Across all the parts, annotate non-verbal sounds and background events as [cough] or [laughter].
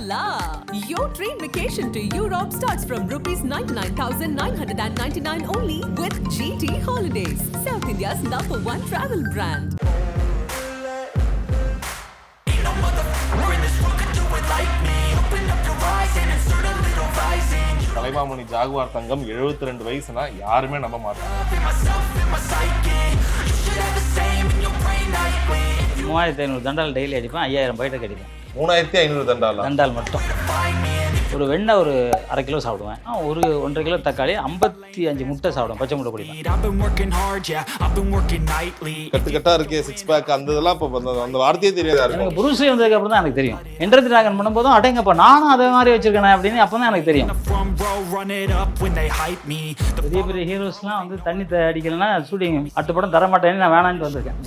la! Your train vacation to Europe starts from rupees 99,999 only with GT Holidays, South India's number one travel brand. Kalaimamani Jaguar Thangam 72 ரெண்டு வயசுனா யாருமே நம்ப மாட்டாங்க மூவாயிரத்தி ஐநூறு தண்டால் daily அடிப்பேன் ஐயாயிரம் பைட்டுக்கு அடிப்பேன் மூணாயிரத்தி ஐநூறு தண்டாலா தண்டால் மட்டும். ஒரு வெண்ணெய் ஒரு அரை கிலோ சாப்பிடுவேன். ஒரு ஒன்றரை கிலோ தக்காளி ஐம்பத்தி அஞ்சு முட்டை சாப்பிடுவேன் பச்சை முட்டை குடிப்பேன் I've been working hard, yeah, I've been working nightly. கட்டு கட்டா இருக்கே சிக்ஸ் பேக் அந்த இதெல்லாம் இப்போ அந்த- அந்த வார்த்தையே தெரியாதா எனக்கு புருஷி வந்ததுக்கு அப்புறம் தான் எனக்கு தெரியும். என்ட்ரன்ஸ் டிராகன் பண்ணும்போதும் அடேங்கப்பா நானும் அதே மாதிரி வச்சிருக்கேனே அப்படின்னு அப்போ தான் எனக்கு தெரியும். பெரிய பெரிய ஹீரோஸ்லாம் வந்து தண்ணி அடிக்கலைன்னா ஷூட்டிங் அட்டு படம் தர மாட்டேன்னு நான் வேணான்ட்டு வந்திருக்கேன்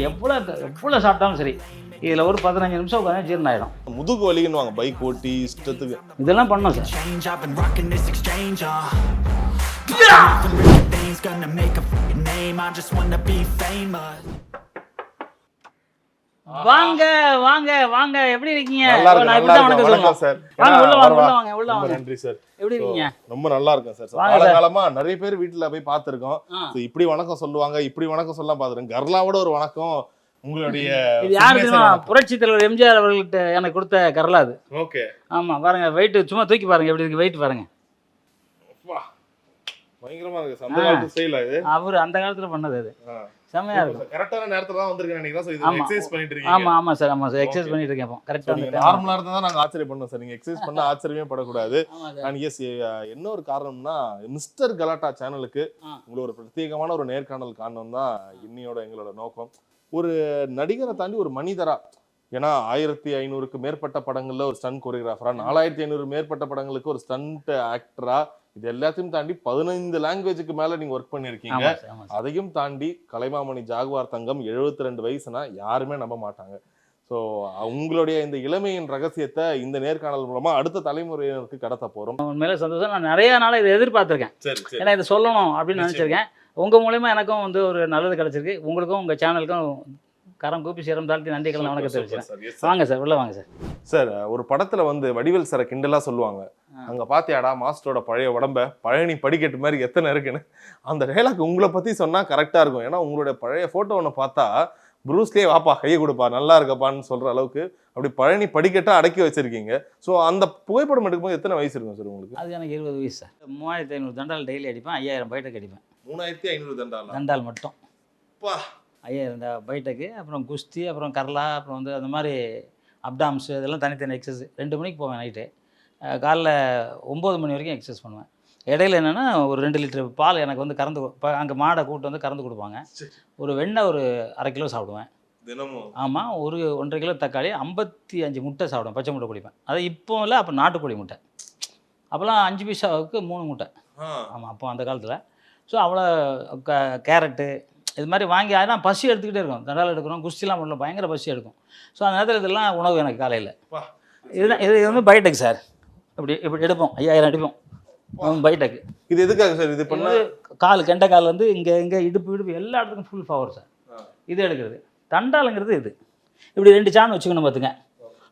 எவ்வளோ எவ்வளோ சாப்பிட்டாலும் சரி இதில் ஒரு பதினஞ்சு நிமிஷம் உட்காந்து ஜீரணம் ஆகிடும் முதுகு வலிக்குன்னு பைக் ஓட்டி இஷ்டத்துக்கு. இதெல்லாம் பண்ணோம் சார். வாங்க வாங்க வாங்க. எப்படி இருக்கீங்க? சார். நன்றி சார். எப்படி இருக்கீங்க? ரொம்ப நல்லா இருக்கும் சார். காலகாலமா நிறைய பேர் வீட்டுல போய் பார்த்திருக்கோம். இப்படி வணக்கம் சொல்லுவாங்க இப்படி வணக்கம் சொல்லலாம் பார்த்துருக்கேன் கர்லாவோட ஒரு வணக்கம் உங்களுடைய இது யாரு தெரியுமா? புரட்சி தலைவர் எம்ஜிஆர் அவர்கள்ட்ட எனக்கு கொடுத்த கரலா அது. ஓகே. ஆமா பாருங்க வெயிட் சும்மா தூக்கி பாருங்க எப்படி இருக்கு வெயிட் பாருங்க. பயங்கரமா இருக்கு. அந்த காலத்து ஸ்டைல இது? அவர் அந்த காலத்துல பண்ணது அது. இருக்கும். கரெக்டான நேரத்துல தான் வந்திருக்கேன். நினைக்கிறேன். எக்ஸசைஸ் பண்ணிட்டு ஆமா. இருக்கீங்க. ஆமா சார். ஆமா சார். எக்ஸசைஸ். பண்ணிட்டு இருக்கேன் இப்போ. கரெக்டா நீங்க அந்த நார்மலா இருந்தா தான் நாங்க ஆச்சரியம் பண்ணோம் சார். நீங்க எக்ஸசைஸ் பண்ண [laughs] ஆச்சரியமே படக்கூடாது. அண்ட் எஸ் என்ன ஒரு காரணம்னா மிஸ்டர் கலாட்டா சேனலுக்கு ஆ. உங்களை ஒரு பிரத்யேகமான ஒரு நேர்காணல் காரணம் தான் இன்னியோட எங்களோட நோக்கம். ஒரு நடிகரை தாண்டி ஒரு மனிதரா ஏன்னா ஆயிரத்தி ஐநூறுக்கு மேற்பட்ட படங்கள்ல ஒரு ஸ்டன் கொரியோகிராஃபரா நாலாயிரத்தி ஐநூறு மேற்பட்ட படங்களுக்கு ஒரு ஸ்டண்ட் ஆக்டரா இது எல்லாத்தையும் தாண்டி பதினைந்து லாங்குவேஜுக்கு மேல நீங்க ஒர்க் பண்ணிருக்கீங்க அதையும் தாண்டி கலைமாமணி ஜாகுவார் தங்கம் 72 ரெண்டு வயசுனா யாருமே நம்ப மாட்டாங்க. ஸோ உங்களுடைய இந்த இளமையின் ரகசியத்தை இந்த நேர்காணல் மூலமா அடுத்த தலைமுறையினருக்கு கடத்த போறோம். உண்மையில சந்தோஷம். நான் நிறைய நாள் இதை எதிர்பார்த்திருக்கேன். ஏன்னா இதை சொல்லணும் அப்படின்னு. நினைச்சிருக்கேன். உங்க மூலியமா எனக்கும் வந்து ஒரு நல்லது கிடைச்சிருக்கு. உங்களுக்கும் உங்க சேனலுக்கும் கரம் கூப்பி சிரம் தாழ்த்தி நன்றி கலந்து வணக்கம் தெரிவிக்கிறேன் வாங்க சார் உள்ள வாங்க சார். சார் ஒரு படத்துல வந்து வடிவேல் சாரை கிண்டலா சொல்லுவாங்க. அங்க பாத்தியாடா மாஸ்டரோட பழைய உடம்ப பழனி படிக்கட்டு மாதிரி எத்தனை இருக்குன்னு. அந்த டைலாக் உங்களை பத்தி சொன்னா கரெக்டா இருக்கும். ஏன்னா உங்களுடைய பழைய போட்டோ ஒன்று பார்த்தா ப்ரூஸ்லேயே வாப்பா கையை கொடுப்பா நல்லா இருக்கப்பான்னு சொல்ற அளவுக்கு அப்படி பழனி படிக்கட்டா அடக்கி வச்சிருக்கீங்க. ஸோ அந்த புகைப்படம் எடுக்கும்போது எத்தனை வயசு இருக்கும் சார் உங்களுக்கு? அது எனக்கு இருபது வயசு சார். மூவாயிரத்தி ஐநூறு தண்டால் டெய்லி அடிப்பேன் ஐயாயிரம் பைட்டுக்கு அடிப்பேன். மூணாயிரத்தி ஐநூறு தண்டாலா தண்டால் மட்டும். அப்பா. ஐயாயிரம் இந்த பைட்டுக்கு அப்புறம் குஸ்தி அப்புறம் கர்லா அப்புறம் வந்து அந்த மாதிரி அப்டாம்ஸ் இதெல்லாம் தனித்தனி எக்ஸசைஸ் ரெண்டு மணிக்கு போவேன் நைட்டு காலைல ஒம்பது மணி வரைக்கும் எக்ஸசைஸ் பண்ணுவேன். இடையில என்னென்னா ஒரு ரெண்டு லிட்டர் பால் எனக்கு வந்து கறந்து இப்போ அங்கே மாடை கூட்டு வந்து கறந்து கொடுப்பாங்க. ஒரு வெண்ணெய் ஒரு அரை கிலோ சாப்பிடுவேன். தினமும்? ஆமாம் ஒரு ஒன்றரை கிலோ தக்காளி ஐம்பத்தி அஞ்சு முட்டை சாப்பிடுவேன். பச்சை முட்டை குடிப்பேன் அது இப்போ இல்லை அப்போ நாட்டுக்கோழி முட்டை. அப்போல்லாம் அஞ்சு பைசாவுக்கு மூணு முட்டை. ஆமாம் அப்போ அந்த காலத்தில். ஸோ அவ்வளோ க கேரட்டு இது மாதிரி வாங்கி அதெல்லாம் பசி எடுத்துக்கிட்டே இருக்கும். தண்டால் எடுக்கிறோம் குஸ்திலாம் பண்ணல பயங்கர பசி எடுக்கும். ஸோ அந்த நேரத்தில் இதெல்லாம் உணவு எனக்கு காலையில். இதுதான் இது வந்து பைடெக் சார் இப்படி இப்படி எடுப்போம். ஐயாயிரம் அடிப்போம் பைடெக் இது எதுக்காக சார் இது பண்ண கால் கெண்ட கால் வந்து இங்கே இங்கே இடுப்பு இடுப்பு எல்லா இடத்துக்கும் ஃபுல் பவர் சார் இது எடுக்கிறது. தண்டாலுங்கிறது இது. இப்படி ரெண்டு சான் வச்சுக்கணும் பார்த்துங்க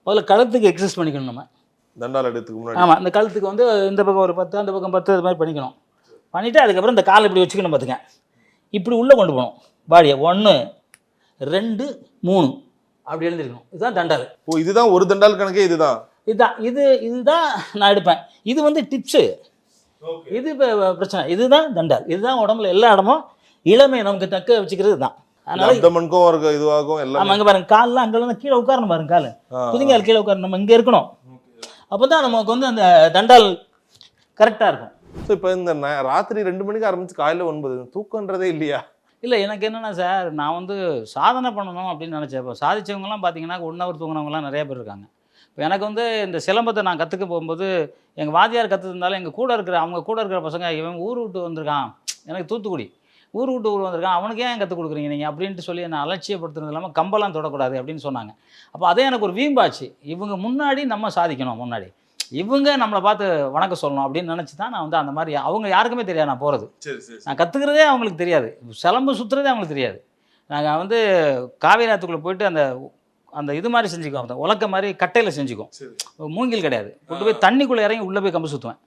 முதல்ல கழுத்துக்கு எக்ஸசைஸ் பண்ணிக்கணும் நம்ம. தண்டால் எடுத்துக்கு முன்னாடி. ஆமாம் இந்த கழுத்துக்கு வந்து இந்த பக்கம் ஒரு பத்து அந்த பக்கம் பத்து அது மாதிரி பண்ணிக்கணும். பண்ணிவிட்டு அதுக்கப்புறம் இந்த கால் இப்படி வச்சுக்கணும் பார்த்துங்க இப்படி உள்ளே கொண்டு போகணும். பாடியை ஒன்று ரெண்டு மூணு. அப்படி எழுந்திருக்கணும் இதுதான் தண்டால். ஓ இதுதான் ஒரு தண்டால் கணக்கே இதுதான்? இதுதான் இது இதுதான் நான் எடுப்பேன். இது வந்து டிப்ஸு. இது இப்ப பிரச்சனை. இதுதான் தண்டால். இதுதான் உடம்புல எல்லா இடமும் இளமை நமக்கு தக்க வச்சுக்கிறது தான். அதனால ஒரு இதுவாகும் எல்லாம். இங்க பாருங்க கால்லாம் அங்கெல்லாம் கீழே உட்காரணும் பாருங்க காலு. புதிங்கால் கீழே உட்காரணும். நம்ம இங்க இருக்கணும். அப்பதான் நமக்கு வந்து அந்த தண்டால் கரெக்டா இருக்கும். ஸோ இப்போ இந்த ராத்திரி ரெண்டு மணிக்கு ஆரம்பிச்சு காலையில் ஒன்பது தூக்கன்றதே இல்லையா? இல்லை எனக்கு என்னென்னா சார் நான் வந்து சாதனை பண்ணணும் அப்படின்னு நினச்சேன். இப்போ சாதிச்சவங்கலாம் பார்த்தீங்கன்னா ஒன் ஹவர் தூங்கினவங்கலாம் நிறைய பேர் இருக்காங்க. இப்போ எனக்கு வந்து இந்த சிலம்பத்தை நான் கற்றுக்க போகும்போது எங்கள் வாத்தியார் கற்றுருந்தாலும் எங்கள் கூட இருக்கிற அவங்க கூட இருக்கிற பசங்க இவன் ஊர் விட்டு வந்திருக்கான். எனக்கு தூத்துக்குடி. ஊர் விட்டு ஊர் வந்திருக்கான். அவனுக்கு ஏன் கற்றுக் கொடுக்குறீங்க நீங்கள் அப்படின்ட்டு சொல்லி என்னை அலட்சியப்படுத்துறது இல்லாமல் கம்பெல்லாம் தொடக்கூடாது அப்படின்னு சொன்னாங்க. அப்போ அதே எனக்கு ஒரு வீம்பாச்சு. இவங்க முன்னாடி நம்ம சாதிக்கணும் முன்னாடி. இவங்க நம்மளை பார்த்து வணக்கம் சொல்லணும் அப்படின்னு நினச்சி தான் நான் வந்து அந்த மாதிரி அவங்க யாருக்குமே தெரியாது நான் போகிறது நான் கற்றுக்கிறதே அவங்களுக்கு தெரியாது. சிலம்பு சுற்றுறதே அவங்களுக்கு தெரியாது. நாங்கள் வந்து காவேரி ஆற்றுக்குள்ளே போயிட்டு அந்த அந்த இது மாதிரி செஞ்சுக்கும் அந்த உலக்க மாதிரி கட்டையில் செஞ்சுக்கும் சரி. மூங்கில் கிடையாது. கொண்டு போய் தண்ணிக்குள்ளே இறங்கி உள்ளே போய் கம்பு சுற்றுவேன்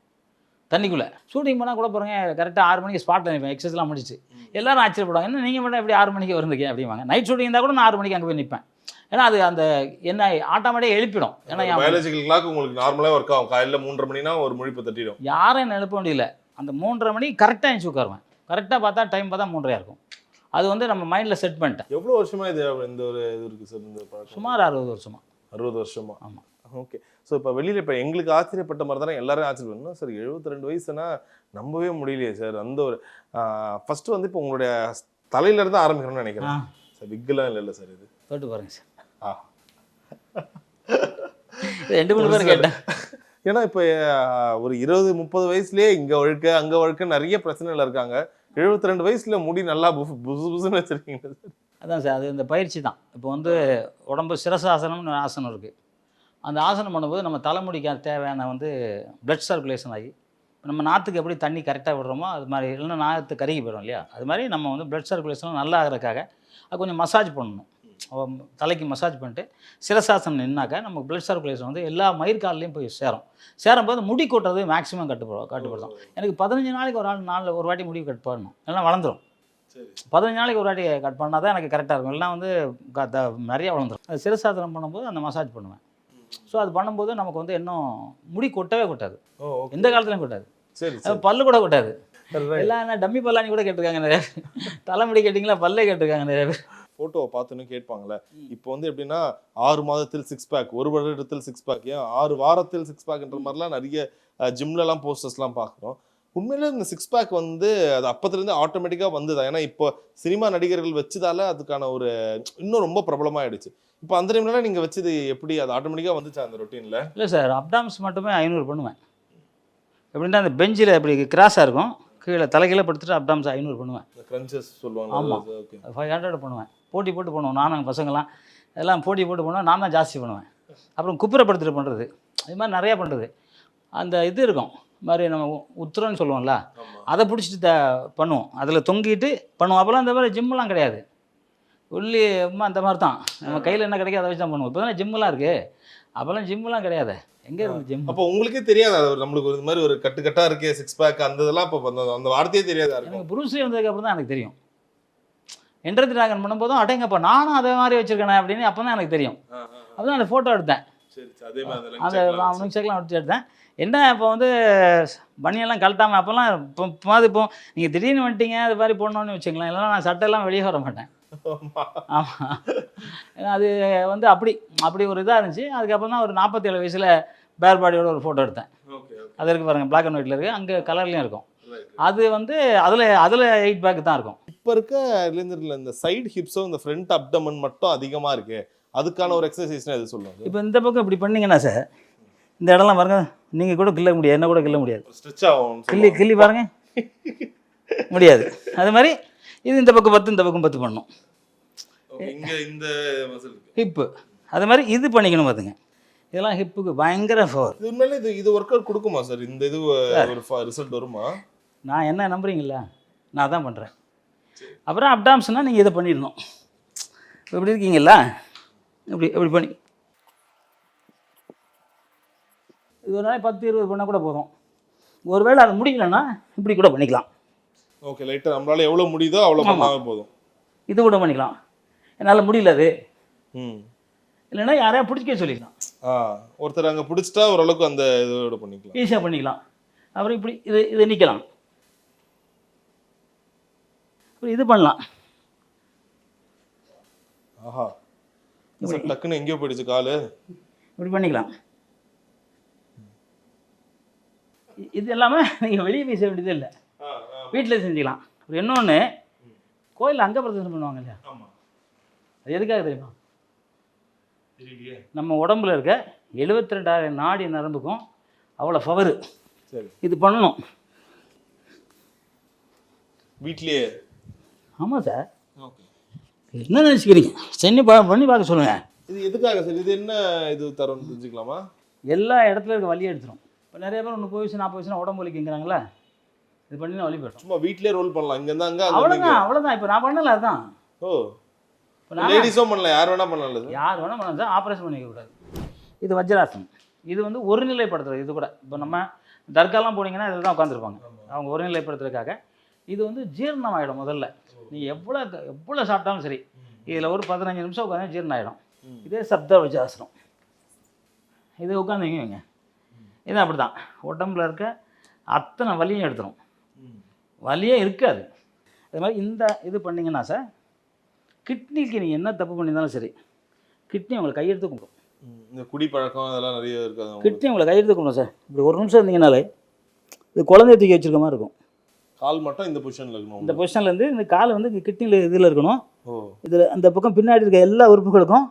தண்ணிக்குள்ளே. ஷூட்டிங் பண்ணால் கூட பாருங்க கரெக்டாக ஆறு மணிக்கு ஸ்பாட்டில் நிற்பேன் எக்ஸஸ்லாம் முடிச்சு எல்லாரும் ஆச்சரியப்படுவாங்க. என்ன நீங்கள் மட்டும் எப்படி ஆறு மணிக்கு வருந்துங்க அப்படிவாங்க நைட் ஷூட்டிங் இருந்தால் கூட நான் ஆறு மணிக்கு அங்கே போய் நிற்பேன் ஏன்னா அது அந்த என்ன ஆட்டோமேட்டிக்காக எழுப்பிடும். ஏன்னா பயாலஜிக்கல் கிளாக் உங்களுக்கு நார்மலா ஒர்க் ஆகும். காலையில மூன்றரை மணினா ஒரு முழிப்பு தட்டிடும். யாரும் எழுப்ப முடியல அந்த மூன்றரை மணிக்கு கரெக்டாக எழுச்சி உட்காருவேன். கரெக்டாக பார்த்தா டைம் பார்த்தா மூன்றரையாக இருக்கும். அது வந்து நம்ம மைண்டில் செட் பண்ணிட்டேன். எவ்வளவு வருஷமா இது இந்த ஒரு இது இருக்கு சார் இந்த சுமார் அறுபது வருஷமா. அறுபது வருஷமா? ஆமா. ஓகே ஸோ இப்போ வெளியில இப்போ எங்களுக்கு ஆச்சரியப்பட்ட மாதிரி தானே எல்லாரும் ஆச்சரியப்படணும். சார் 72 ரெண்டு வயசுனா நம்பவே முடியலையே சார் அந்த ஒரு ஃபர்ஸ்ட் வந்து இப்போ உங்களுடைய தலையில இருந்து ஆரம்பிக்கணும்னு நினைக்கிறேன். சார் விக்கெல்லாம் இல்லைல்ல சார் இது. தொட்டு பாருங்க சார் [laughs] ரெண்டு மூணு பேர் கேட்டேன். ஏன்னா இப்போ ஒரு இருபது முப்பது வயசுலயே இங்க வழுக்க அங்க வழுக்க நிறைய பிரச்சனைகள் இருக்காங்க. 72 ரெண்டு வயசுல முடி நல்லா புசு புசு புசுன்னு வச்சிருக்கீங்க சார். அதான் சார் அது இந்த பயிற்சி தான். இப்போ வந்து உடம்பு சிரசாசனம்னு ஆசனம் இருக்குது அந்த ஆசனம் பண்ணும்போது நம்ம தலைமுடிக்கு தேவையான வந்து blood சர்க்குலேஷன் ஆகி நம்ம நாற்றுக்கு எப்படி தண்ணி கரெக்டாக விடுறோமோ அது மாதிரி இல்லைன்னா நாற்று கருகி போயிடும் இல்லையா? அது மாதிரி நம்ம வந்து blood சர்க்குலேஷன் நல்லா ஆகிறதுக்காக அது கொஞ்சம் மசாஜ் பண்ணணும். தலைக்கு மசாஜ் பண்ணிட்டு சிரசாசனம் நின்னாக்க நமக்கு blood சர்க்குலேஷன் வந்து எல்லா மயிர்கால்லையும் போய் சேரும். சேரும்போது முடி கொட்டுறது மேக்ஸிமம் கட்டுப்படும் கட்டுப்படுத்தும். எனக்கு பதினஞ்சு நாளைக்கு ஒரு ஆள் நாளில் ஒரு வாட்டி முடி கட் பண்ணணும். இல்லைன்னா வளர்ந்துரும். சரி. பதினஞ்சு நாளைக்கு ஒரு வாட்டி கட் பண்ணால் தான் எனக்கு கரெக்டாக இருக்கும். இல்லைனா வந்து நிறைய வளர்ந்துரும். அது சிரசாசனம் பண்ணும்போது அந்த மசாஜ் பண்ணுவேன். ஸோ அது பண்ணும்போது நமக்கு வந்து இன்னும் முடி கொட்டவே கொட்டாது. எந்த காலத்துலையும் கொட்டாது. பல்லு கூட கொட்டாது. எல்லாம் என்ன டம்மி பல்லானி கூட கேட்டிருக்காங்க நிறைய. தலைமுடி கேட்டிங்களா பல்லே கேட்டிருக்காங்க நிறைய பேர். போட்டோவை பார்த்துன்னு கேட்பாங்கல்ல. இப்போ வந்து எப்படின்னா ஆறு மாதத்தில் சிக்ஸ் பேக் ஒரு வருடத்தில் சிக்ஸ் பேக் ஏன்? ஆறு வாரத்தில் சிக்ஸ் பேக்ன்ற மாதிரிலாம் நிறைய ஜிம்லலாம் போஸ்டர்ஸ்லாம் பார்க்குறோம். உண்மையிலே இந்த சிக்ஸ் பேக் வந்து அது அப்பத்துலேருந்து ஆட்டோமேட்டிக்காக வந்ததா? ஏன்னா இப்போ சினிமா நடிகர்கள் வச்சதால அதுக்கான ஒரு இன்னும் ரொம்ப பிரபலமாயிடுச்சு. இப்போ அந்த டைம்லலாம் நீங்கள் வச்சது எப்படி? அது ஆட்டோமேட்டிக்காக வந்துச்சா அந்த ரொட்டீனில் இல்லை சார் அப்டாம்ஸ் மட்டுமே ஐநூறு பண்ணுவேன். எப்படின்னா அந்த பெஞ்சில் இப்படி கிராஸாக இருக்கும். கீழே தலைகீழ படுத்துட்டு அப்டாம்ஸ் ஐநூறு பண்ணுவேன். கிரன்ச்சஸ். சொல்லுவாங்க ஓகே ஃபைவ் ஹண்ட்ரட் பண்ணுவேன். போட்டி போட்டு பண்ணுவோம் நானும் பசங்களாம் எல்லாம் போட்டி போட்டு பண்ணுவேன் நான் தான் ஜாஸ்தி பண்ணுவேன். அப்புறம் குப்புறப்படுத்திட்டு பண்ணுறது இது மாதிரி நிறையா பண்ணுறது அந்த இது இருக்கும். மாதிரி நம்ம உத்திரம்னு சொல்லுவோம்ல. ஆமாம் அதை பிடிச்சிட்டு த பண்ணுவோம். அதில் தொங்கிட்டு பண்ணுவோம். அப்போல்லாம் இந்த மாதிரி ஜிம்மெலாம் கிடையாது. உள்ளி அம்மா அந்த மாதிரி தான் நம்ம கையில் என்ன கிடைக்கும் அதை வச்சு தான் பண்ணுவோம். இப்போ தானே ஜிம்மெலாம் இருக்குது அப்போல்லாம் ஜிம்மெலாம் கிடையாது எங்கே இருக்குது ஜிம் அப்போ உங்களுக்கே தெரியாது அது நம்மளுக்கு ஒரு மாதிரி ஒரு கட்டு கட்டா இருக்கே சிக்ஸ் பேக் அந்த இதெல்லாம் இப்போ அந்த அந்த வார்த்தையே தெரியாதா எனக்கு புரூஸ்லி வந்ததுக்கப்புறம் தான் எனக்கு தெரியும் என்ட்ரத் டிராகன் பண்ணும்போதும் அடேங்கப்பா நானும் அதே மாதிரி வச்சுருக்கேனே அப்படின்னு அப்போ தான் எனக்கு தெரியும் அப்போ தான் அந்த ஃபோட்டோ எடுத்தேன் சரி சரி, அதே மாதிரி அந்த அவனுக்கு சேர்க்கலாம் வச்சு எடுத்தேன் என்ன இப்போ வந்து பனியெல்லாம் கழட்டாமல் அப்போல்லாம் இப்போ இப்போ நீங்கள் திடீர்னு வந்துட்டீங்க அது மாதிரி போடணும்னு வச்சுக்கலாம் இல்லைன்னா நான் சட்டையெல்லாம் வெளியே வர மாட்டேன் ஆமாம் அது வந்து அப்படி அப்படி ஒரு இதாக இருந்துச்சு. அதுக்கப்புறம் தான் ஒரு நாற்பத்தேழு வயசில் பேர் பாடியோட ஒரு ஃபோட்டோ எடுத்தேன். ஓகே ஓகே அது இருக்கு பாருங்கள் பிளாக் அண்ட் ஒயிட்டில் இருக்குது அங்கே கலர்லேயும் இருக்கும். அது வந்து அதில் அதில் எயிட் பேக் தான் இருக்கும். இப்போ இருக்க இளைஞர்கள் இந்த சைடு ஹிப்ஸும் இந்த ஃப்ரண்ட் அப்டமன் மட்டும் அதிகமா இருக்கு. அதுக்கான ஒரு எக்ஸசைஸ்னா எது சொல்லுவாங்க? இப்போ இந்த பக்கம் இப்படி பண்ணீங்கன்னா சார் இந்த இடம்லாம் பாருங்க நீங்கள் கூட கிள்ள முடியாது என்ன கூட கிள்ள முடியாது. ஸ்ட்ரெச் ஆகும் கிள்ளி கிள்ளி பாருங்க. முடியாது. அது மாதிரி இது இந்த பக்கம் பத்து இந்த பக்கம் பத்து பண்ணணும். இங்க இந்த ஹிப்பு அது மாதிரி இது பண்ணிக்கணும் பார்த்துங்க இதெல்லாம் ஹிப்புக்கு பயங்கர ஃபவர் இது உண்மையிலே இது இது ஒர்க் அவுட் கொடுக்குமா சார் இந்த இது ஒரு ரிசல்ட் வருமா? நான் என்ன நம்புறீங்களா நான் தான் பண்ணுறேன் அப்புறம் அப்டாம்ஸ்னால் நீங்கள் இதை பண்ணிடணும். இப்ப இப்படி இருக்கீங்களா இப்படி இப்படி பண்ணி. இது ஒரு நாளைக்கு பத்து இருபது பண்ணால் கூட போதும். ஒருவேளை அது முடியலன்னா இப்படி கூட பண்ணிக்கலாம். ஓகே லைட்டா நம்மளால எவ்வளவு முடியுதோ அவ்வளவு ஆமா. பண்ணாவே போதும். இது கூட பண்ணிக்கலாம். என்னால் முடியல அது. ம். இல்லைன்னா யாரையா பிடிச்சிக்க சொல்லிக்கலாம் ஆ ஒருத்தர் அங்க பிடிச்சிட்டா ஓரளவுக்கு அந்த இதோட பண்ணிக்கலாம். ஈஸியாக பண்ணிக்கலாம். அப்புறம் இப்படி இது இது நிற்கலாம் அப்புறம் இது பண்ணலாம். ஆஹா. சார் டக்குன்னு எங்கேயோ போயிடுச்சு காலு. இப்படி பண்ணிக்கலாம். இது எல்லாமே நீங்கள் வெளியே செய்ய வேண்டியது இல்லை. வீட்டில் செஞ்சுக்கலாம். அப்புறம் இன்னொன்று கோயிலில் அங்க பிரதர்ஷனம் பண்ணுவாங்க இல்லையா? அது எதுக்காக தெரியுமா? நம்ம உடம்புல இருக்க எழுபத்தி ரெண்டாயிரம் நாடி நரம்புக்கும் அவ்வளோ பவர் சரி. இது பண்ணணும். வீட்லயே? ஆமாம் சார். ஓகே. என்ன நினச்சிக்கிறீங்க? பா பண்ணி பார்க்க சொல்லுங்கள் இது எதுக்காக சார்? இது என்ன இது தரோன்னு தெரிஞ்சுக்கலாமா? எல்லா இடத்துல இருக்க வலி எடுத்துரும். இப்போ நிறைய பேர் ஒன்று வயசு நாற்பது வயசுனா உடம்பு வலிக்குங்கிறாங்களே இது பண்ணி வலி போயிடும் சும்மா வீட்லயே ரோல் பண்ணலாம். இங்க இருந்தா அங்க இங்க. அவ்வளோதான் இப்போ நான் பண்ணல அதுதான் ஓ. நான் லேடிஸும் பண்ணல யார் வேணா பண்ணல யார் வேணால் பண்ணலாம். சார் ஆப்ரேஷன் பண்ணிக்க கூடாது. இது வஜ்ராசனம். இது வந்து ஒருநிலைப்படுத்துறது. இது கூட. இப்போ நம்ம தர்காலாம் போனீங்கன்னா இதில் தான் உட்காந்துருப்பாங்க அவங்க ஒருநிலைப்படுத்துறதுக்காக. இது வந்து ஜீரணம் ஆகிடும் முதல்ல நீ எவ்வளோ எவ்வளோ சாப்பிட்டாலும் சரி இதில் ஒரு பதினஞ்சு நிமிஷம் உட்காந்து ஜீரணம் ஆகிடும் இதே சப்த வஜ்ராசனம். இது உட்காந்துங்க இது அப்படி தான் உடம்புல இருக்க அத்தனை வலியும் எடுத்துரும். வலியே இருக்காது. அது மாதிரி இந்த இது பண்ணீங்கன்னா சார் கிட்னிக்கு நீங்கள் என்ன தப்பு பண்ணியிருந்தாலும் சரி கிட்னி உங்களை கையெடுத்து கும்பிடும். இந்த குடிப்பழக்கம் அதெல்லாம் நிறைய இருக்காது. கிட்னி உங்களை கையெடுத்து கும்பிடும் சார் இப்படி ஒரு நிமிஷம் இருந்தீங்கனாலே இது குழந்தைய தூக்கி வச்சிருக்க மாதிரி இருக்கும். கால் மட்டும் இந்த பொசிஷன்ல இருக்கணும் இந்த பொசிஷன்லேருந்து இந்த கால் வந்து கிட்னியில் இதில் இருக்கணும். இதில் அந்த பக்கம் பின்னாடி இருக்க எல்லா உறுப்புகளுக்கும்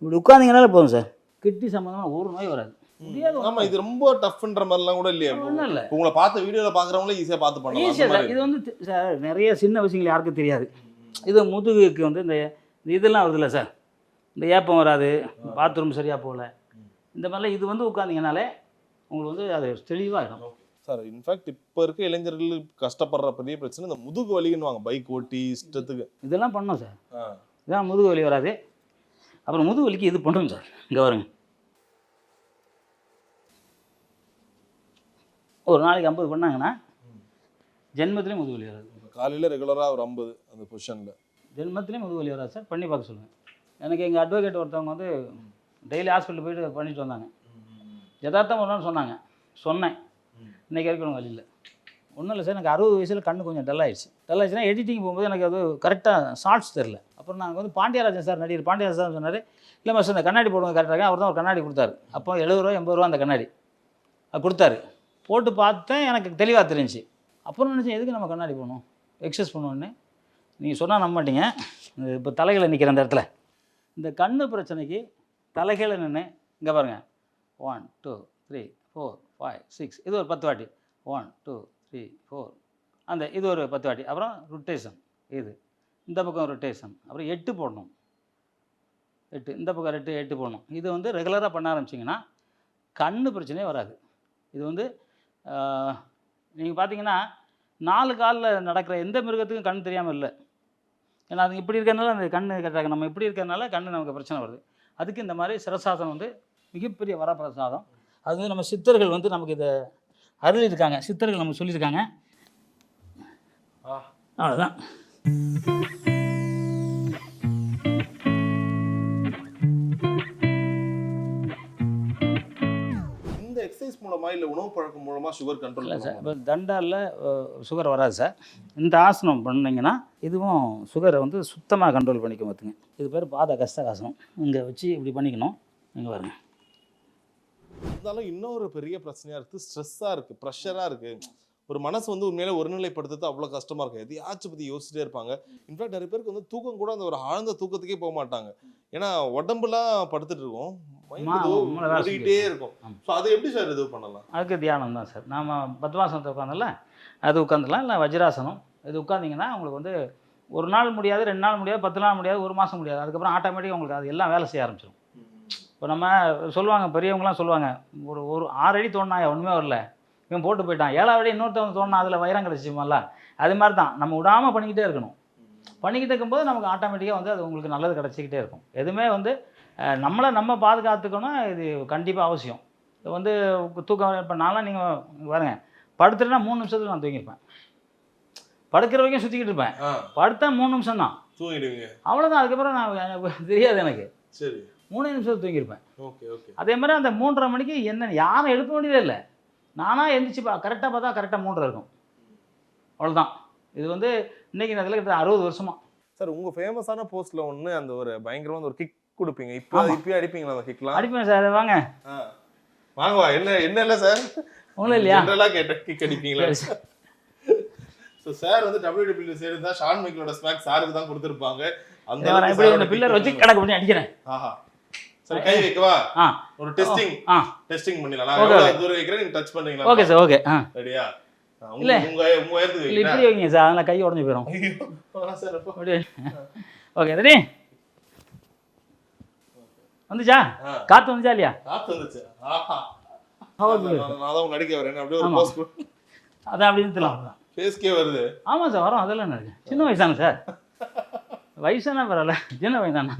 இப்படி உட்காந்தீங்கனாலே போதும் சார் கிட்னி சம்மந்தமாக ஒரு நோய் வராது. முடியாது ஆமா இது ரொம்ப டஃப்ன்ற மாதிரிலாம் கூட இல்லையா. இல்லை. உங்களை பார்த்த வீடியோல பாக்குறவங்களே ஈஸியா பார்த்து பண்ணலாம். ஈஸியாக மாதிரி. இது வந்து சார் நிறைய சின்ன விஷயங்கள் யாருக்கும் தெரியாது. இது முதுகுக்கு வந்து இந்த இதெல்லாம் வருதுல்ல சார். இந்த ஏப்பம் வராது பாத்ரூம் சரியாக போகல. இந்த மாதிரிலாம் இது வந்து உட்காந்திங்கனாலே உங்களுக்கு வந்து அது தெளிவாகிடும் சார் இன்ஃபேக்ட் இப்போ இருக்க இளைஞர்கள் கஷ்டப்படுற பெரிய பிரச்சனை இந்த முதுகு வலின்னு பைக் ஓட்டி இஷ்டத்துக்கு. இதெல்லாம் பண்ணோம் சார். இதான் முதுகு வலி வராது. அப்புறம் முதுகு வலிக்கு இது பண்ணுங்க சார். இங்கே வருங்க ஒரு நாளைக்கு ஐம்பது பண்ணாங்கன்னா ஜென்மத்திலையும் முதுகு வலி வராது. காலையில ரெகுலரா ஒரு ஐம்பது அந்த பொசிஷன்ல ஜென்மத்திலையும் முதுகு வலி வராது சார். பண்ணி பார்க்க சொல்லுங்கள் எனக்கு எங்கள் அட்வொகேட் ஒருத்தவங்க வந்து டெய்லி ஹாஸ்பிட்டல் போயிட்டு பண்ணிட்டு வந்தாங்க. யதார்த்தம் நாள் சொன்னாங்க. சொன்னேன். இன்னைக்கு வரைக்கும் வலி இல்லை. ஒன்றும் இல்லை சார். எனக்கு அறுபது வயசில் கண்ணு கொஞ்சம் டல் ஆயிடுச்சு. டல் ஆயிடுச்சுன்னா எடிட்டிங் போகும்போது எனக்கு அது கரெக்டாக ஷார்ட்ஸ் தெரில அப்புறம் நாங்கள் வந்து பாண்டியராஜன் சார் நடிகர் பாண்டியராஜன் சார் சொன்னார் இல்லை மாஸ்டர் இந்த கண்ணாடி போடுங்க கரெக்டாக அவர் தான் ஒரு கண்ணாடி கொடுத்தாரு. அப்போ எழுபது ரூபா எண்பது ரூபா அந்த கண்ணாடி. அது கொடுத்தாரு. போட்டு பார்த்தேன் எனக்கு தெளிவாக தெரிஞ்சு. அப்புறம் நினச்சேன் எதுக்கு நம்ம கண்ணாடி போடணும்? எக்ஸசைஸ் பண்ணுவோன்னு நீங்கள் சொன்னால் நம்ப மாட்டீங்க இப்போ தலைகளை நிற்கிற அந்த இடத்துல. இந்த கண் பிரச்சனைக்கு தலைகளை நின்று இங்கே பாருங்கள் one two three four five six இது ஒரு பத்து வாட்டி. ஒன் டூ த்ரீ ஃபோர் அந்த இது ஒரு பத்து வாட்டி. அப்புறம் ரொட்டேஷன் இது. இந்த பக்கம் ரொட்டேஷன் அப்புறம் எட்டு போடணும். எட்டு. இந்த பக்கம் ரெட்டு எட்டு போடணும். இது வந்து ரெகுலராக பண்ண ஆரம்பிச்சிங்கன்னா கண் பிரச்சனையே வராது. இது வந்து நீங்கள் பார்த்தீங்கன்னா நாலு காலில் நடக்கிற எந்த மிருகத்துக்கும் கண் தெரியாமல் இல்லை. ஏன்னா அது இப்படி இருக்கிறதுனால அந்த கண் கட்டுறாங்க நம்ம இப்படி இருக்கிறதுனால கண் நமக்கு பிரச்சனை வருது. அதுக்கு இந்த மாதிரி சிரசாசனம் வந்து மிகப்பெரிய வரப்பிரசாதம். அது வந்து நம்ம சித்தர்கள் வந்து நமக்கு இதை அருளியிருக்காங்க. சித்தர்கள் நமக்கு சொல்லியிருக்காங்க. அவ்வளோதான் எக்ஸசைஸ் மூலமா இல்ல உணவு பழக்கம் மூலமா சுகர் கண்ட்ரோல் இல்லை சார். இப்போ தண்டாலில் சுகர் வராது சார். இந்த ஆசனம் பண்ணீங்கன்னா இதுவும் சுகரை வந்து சுத்தமாக கண்ட்ரோல் பண்ணிக்க பார்த்துங்க இது பேர் பாத கஷ்டகாசனம். இங்கே வச்சு இப்படி பண்ணிக்கணும். இங்கே பாருங்க. இருந்தாலும் இன்னொரு பெரிய பிரச்சனையா இருக்கு. ஸ்ட்ரெஸ்ஸா இருக்கு. ப்ரெஷரா இருக்கு. ஒரு மனசு வந்து உண்மையில ஒருநிலைப்படுத்துறது அவ்வளவு கஷ்டமா இருக்கு. எதையாச்சும் பத்தி யோசிச்சுட்டே இருப்பாங்க. இன்ஃபேக்ட் நிறைய பேருக்கு வந்து தூக்கம் கூட அந்த ஒரு ஆழ்ந்த தூக்கத்துக்கே போக மாட்டாங்க. ஏன்னா உடம்புலாம் படுத்துட்டு இருக்கும். செஞ்சுட்டு இருக்கும். ஸோ அதை எப்படி சார் இது பண்ணலாம்? அதுக்கு தியானம் தான் சார். நாம் பத்மாசனத்தை உட்காந்துல அது உட்காந்துலாம் இல்லை வஜ்ராசனம். இது உட்காந்திங்கன்னா உங்களுக்கு வந்து ஒரு நாள் முடியாது ரெண்டு நாள் முடியாது பத்து நாள் முடியாது ஒரு மாதம் முடியாது. அதுக்கப்புறம் ஆட்டோமேட்டிக்காக உங்களுக்கு அது எல்லாம் வேலை செய்ய ஆரம்பிச்சிடும் இப்போ நம்ம சொல்லுவாங்க பெரியவங்களாம் சொல்லுவாங்க ஒரு ஒரு ஆறு அடி தோண்டினா ஒன்றுமே வரல. இவன் போட்டு போயிட்டான். ஏழாவது அடி இன்னொருத்தவங்க தோணுனா அதில் வைரம் கிடச்சிச்சுமால அது மாதிரி தான் நம்ம விடாமல் பண்ணிக்கிட்டே இருக்கணும். பண்ணிக்கிட்டு இருக்கும்போது நமக்கு ஆட்டோமேட்டிக்காக வந்து அது உங்களுக்கு நல்லது கிடச்சிக்கிட்டே இருக்கும். எதுவுமே வந்து நம்மளை நம்ம பாதுகாத்துக்கணும் இது கண்டிப்பாக அவசியம். இது வந்து தூக்கம் இப்போ நான்லாம் நீங்கள் பாருங்க படுத்துட்டேன்னா மூணு நிமிஷத்துல நான் தூங்கியிருப்பேன். படுக்கிற வரைக்கும் சுற்றிக்கிட்டு இருப்பேன். படுத்தா மூணு நிமிஷம் தான் தூங்கிடுவீங்க. அவ்வளோதான் அதுக்கப்புறம் நான் எனக்கு [laughs] தெரியாது எனக்கு. சரி. மூணு நிமிஷம் தூங்கியிருப்பேன். Okay okay. அதே மாதிரி அந்த மூன்றரை மணிக்கு என்ன யாரும் எழுப்ப வேண்டியதே இல்லை. நானாக எழுந்திரிச்சு பா கரெக்டாக பார்த்தா கரெக்டாக மூன்றரை இருக்கும். அவ்வளோதான் இது வந்து இன்னைக்கு இந்த இதில் கிட்ட அறுபது வருஷமா. சார் உங்க ஃபேமஸான போஸ்ட்ல ஒண்ணு அந்த ஒரு பயங்கரமான ஒரு கிக் கொடுப்பீங்க? இப்போ ஆமா. இப்பயே அடிப்பீங்களா அந்த கிக்லாம் அடிப்பேன் சார் வாங்க. வாங்க வா என்ன என்ன இல்ல சார்? ஒன்றும் இல்லையா? ஜெனரலா கேட்ட கிக் அடிப்பீங்களா. So sir. வந்து டபிள்யூ சேர்ந்தா ஷான் மைக்கேலோட ஸ்மாக் சாருக்கு தான் கொடுத்துருப்பாங்க. அந்த sir இந்த பில்லர் வச்சு கடக்கு பண்ணி அடிக்கிறேன். ஆஹா. சரி கை வைக்கவா ஒரு டெஸ்டிங் டெஸ்டிங் பண்ணிடலாம். நான். தூரம் வைக்கிறேன் நீங்க டச் பண்ணீங்களா ஓகே சார் ஓகே. ரெடியா? இல்ல. உங்க உங்க இப்படி வைங்க சார் அதெல்லாம் கை உடஞ்சி போயிடும் ஓகே ரெடி வந்துச்சா. காற்று வந்துச்சா இல்லையா? காத்து வந்துச்சு. ஆஹா. நடிக்க வரேன் அப்படியே ஒரு ஆமா. போஸ்ட் அதான் அப்படி நிறுத்தலாம் ஃபேஸ்க்கே வருது. ஆமாம் சார் வரோம். அதெல்லாம் இருக்கு? சின்ன வயசாங்க சார். வயசான பரவாயில்ல. சின்ன தானே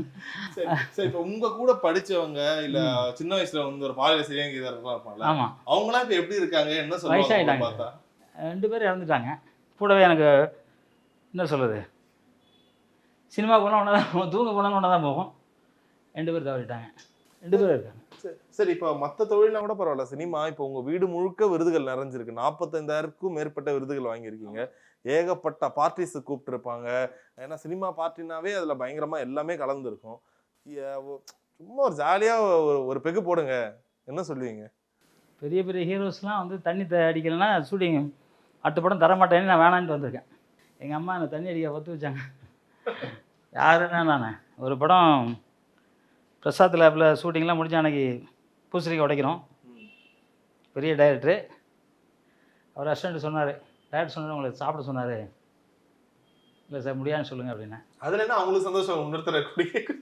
சரி இப்போ உங்க கூட படிச்சவங்க இல்ல சின்ன வயசுல வந்து ஒரு பாலியல் சிறியங்க இதெல்லாம் இருப்பாங்கல்ல ஆமாம் அவங்களாம் இப்ப எப்படி இருக்காங்க? என்ன சொல்லுவாங்க வயசாயிட்டாங்க. ரெண்டு பேரும் இறந்துட்டாங்க. கூடவே எனக்கு என்ன சொல்கிறது சினிமா போனால் ஒன்றா தான் போகும் தூங்க போனாலும் ஒன்றா தான் போகும். ரெண்டு பேர் தவறிட்டாங்க ரெண்டு பேர் இருக்காங்க. சரி, சரி இப்போ மத்த தொழில்னா கூட பரவாயில்ல. சினிமா இப்போ உங்க வீடு முழுக்க விருதுகள் நிறைஞ்சிருக்கு. நாற்பத்தைந்தாயிரத்துக்கும் மேற்பட்ட விருதுகள் வாங்கியிருக்கீங்க. ஏகப்பட்ட பார்ட்டிஸ் கூப்பிட்டுருப்பாங்க. ஏன்னா சினிமா பார்ட்டினாவே அதுல பயங்கரமா எல்லாமே கலந்துருக்கும். சும்மா ஒரு ஜாலியா ஒரு ஒரு பெகு போடுங்க. என்ன சொல்லுவீங்க? பெரிய பெரிய ஹீரோஸ்லாம் வந்து தண்ணி த அடிக்கலைன்னா ஷூட்டிங் அடுத்த படம் தர மாட்டேன்னு நான் வேணான்ட்டு வந்திருக்கேன். எங்கள் அம்மா என்னை தண்ணி அடிக்க பற்று வச்சாங்க. யாருன்னா நான். ஒரு படம் பிரசாத் லேபில் ஷூட்டிங்லாம் முடிஞ்ச அன்னைக்கு பூசணிக்காய் உடைக்கிறோம். பெரிய டைரக்டரு அவர் அசிஸ்டண்ட் சொன்னார். டைரக்டர் சொன்னார் உங்களை சாப்பிட சொன்னார். இல்லை சார் முடியாதுன்னு சொல்லுங்கள் அப்படின்னா அதுல என்ன அவங்களுக்கு சந்தோஷம்? குடிக்க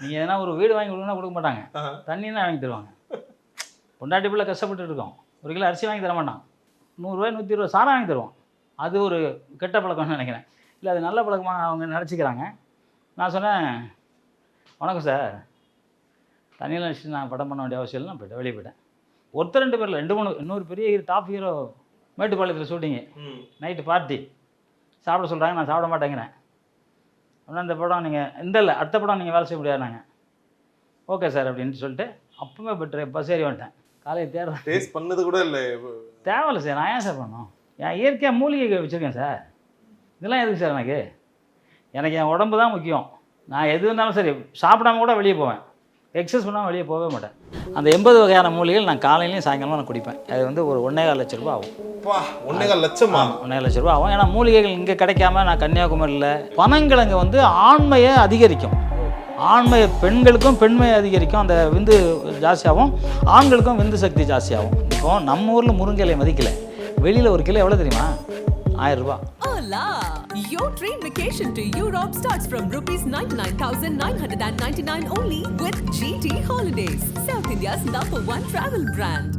நீங்கள் எதனா ஒரு வீடு வாங்கி கொடுங்கன்னா கொடுக்க மாட்டாங்க. ஆஹா. தண்ணி தான் வாங்கி தருவாங்க? பொண்டாட்டி பிள்ளை கஷ்டப்பட்டு இருக்கோம். ஒரு கிலோ அரிசி வாங்கி தர மாட்டான். நூறுரூவா நூற்றி இருபது சாரம் வாங்கி தருவோம் அது ஒரு கெட்ட பழக்கம்னு நினைக்கிறேன். இல்லை அது நல்ல பழக்கமாக அவங்க நினச்சிக்கிறாங்க. நான் சொன்னேன் வணக்கம் சார். தண்ணியில் வச்சு நான் படம் பண்ண வேண்டிய அவசியம் இல்லை நான் போயிட்டேன் வெளியே போயிட்டேன். ஒருத்தர் ரெண்டு பேரில் ரெண்டு மூணு இன்னொரு பெரிய டாப் ஹீரோ மேட்டுப்பாளையத்தில் ஷூட்டிங்கு ம். நைட்டு பார்ட்டி சாப்பிட சொல்கிறாங்க நான் சாப்பிட மாட்டேங்கிறேன். அப்படின்னா இந்த படம் நீங்கள் இந்த இல்லை அடுத்த படம் நீங்கள் வேலை செய்ய முடியாதுனாங்க ஓகே சார் அப்படின்னு சொல்லிட்டு அப்பவுமே பெட்ரு பஸ் ஏறி வந்துட்டேன். காலையில் தேடுறேன். டேஸ்ட் பண்ணது கூட இல்லை. தேவையில்ல சார் நான் ஏன் சார் பண்ணணும்? என் இயற்கையாக மூலிகை வச்சுருக்கேன் சார். இதெல்லாம் எதுக்கு சார் எனக்கு? எனக்கு என் உடம்பு தான் முக்கியம். நான் எது இருந்தாலும் சரி சாப்பிடாம கூட வெளியே போவேன். எக்ஸசைஸ் பண்ணாமல் வெளியே போகவே மாட்டேன். அந்த எண்பது வகையான மூலிகைகள் நான் காலையிலையும் சாயங்காலமும் நான் குடிப்பேன். அது வந்து ஒரு ஒன்றே கால் லட்ச ரூபா ஆகும். பா ஒன்னேகால் லட்சமா? ஒன்றே லட்ச ரூபா ஆகும். ஏன்னா மூலிகைகள் இங்கே கிடைக்காம நான் கன்னியாகுமரியில் பனங்கிழங்கு வந்து ஆண்மையை அதிகரிக்கும். ஆண்மை பெண்களுக்கும் பெண்மையை அதிகரிக்கும். அந்த விந்து ஜாஸ்தியாகும். ஆண்களுக்கும் விந்து சக்தி ஜாஸ்தியாகும். இப்போ நம்ம ஊரில் முருங்கை இலையை மதிக்கல. வெளியில் ஒரு கிலோ எவ்வளோ தெரியுமா? ஆயிரம் ரூபாய் Hola! Your train vacation to Europe starts from rupees 99,999 only with GT Holidays, South India's number one travel brand.